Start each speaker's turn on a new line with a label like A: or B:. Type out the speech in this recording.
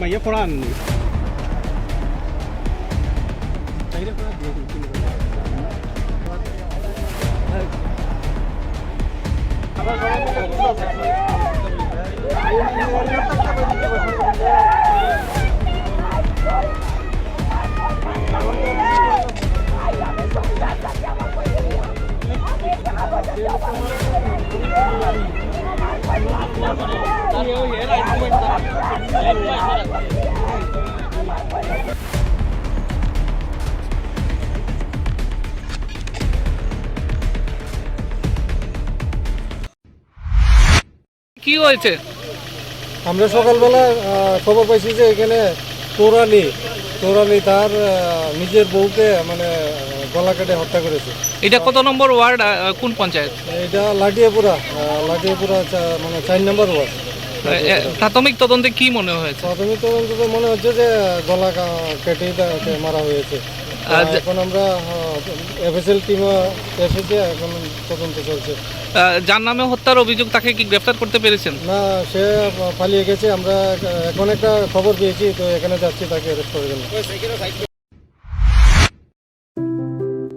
A: మయ్య కూడా అంది కూడా
B: কি হয়েছে?
C: আমরা সকালবেলা খবর পাইছি যে এখানে তোরানি তোরানি তার নিজের বউকে মানে গলা কেটে হত্যা করেছে।
B: এটা কত নম্বর ওয়ার্ড কোন পঞ্চায়েত?
C: এটা লাটিয়াপুরা লাটিয়াপুরা মানে চার নম্বর ওয়ার্ড।
B: প্রাথমিক তদন্তে কি মনে হয়েছে?
C: প্রাথমিক তদন্ততে মনে হচ্ছে যে গলা কেটে মারা হয়েছে। এখন আমরা এফএসএল টিম এসেছে এখন তদন্ত চলছে।
B: যার নামে হত্যার অভিযোগ তাকে কি গ্রেফতার করতে পেরেছেন?
C: না সে পালিয়ে গেছে। আমরা এখন একটা খবর পেয়েছি তো এখানে যাচ্ছি তাকে অ্যারেস্ট করার জন্য